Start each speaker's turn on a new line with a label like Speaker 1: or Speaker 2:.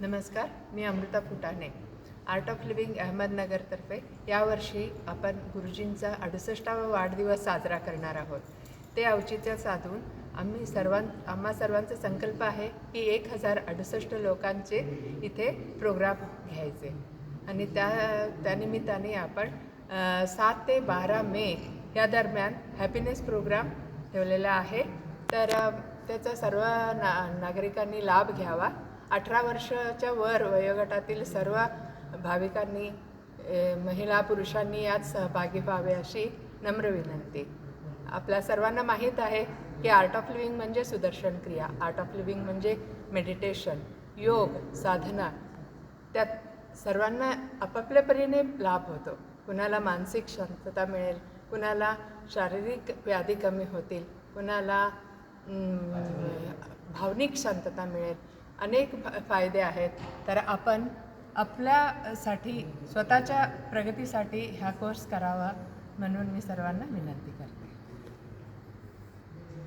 Speaker 1: नमस्कार मी Amruta Phutane. Art of living अहमदनगरतर्फे यावर्षी आपण गुरुजींचा अडुसष्टावा वाढदिवस साजरा करणार आहोत. ते औचित्य साधून आम्ही सर्वां आम्हा सर्वांचा संकल्प आहे की एक हजार अडुसष्ट लोकांचे इथे प्रोग्राम घ्यायचे. आणि त्या त्यानिमित्ताने आपण सात ते बारा मे या दरम्यान हॅपीनेस प्रोग्राम ठेवलेला आहे. तर त्याचा सर्व ना नागरिकांनी लाभ घ्यावा. अठरा वर्षाच्या वर वयोगटातील सर्व भाविकांनी महिला पुरुषांनी यात सहभागी व्हावे अशी नम्र विनंती. आपल्या सर्वांना माहीत आहे की आर्ट ऑफ लिव्हिंग म्हणजे Sudarshan Kriya. Art of living म्हणजे मेडिटेशन योग साधना. त्यात सर्वांना आपापल्या परीने लाभ होतो. कुणाला मानसिक शांतता मिळेल कुणाला शारीरिक व्याधी कमी होतील कुणाला भावनिक शांतता मिळेल अनेक फायदे आहेत. तर आपण आपल्यासाठी स्वतःच्या प्रगतीसाठी हा कोर्स करावा म्हणून मी सर्वांना विनंती करते.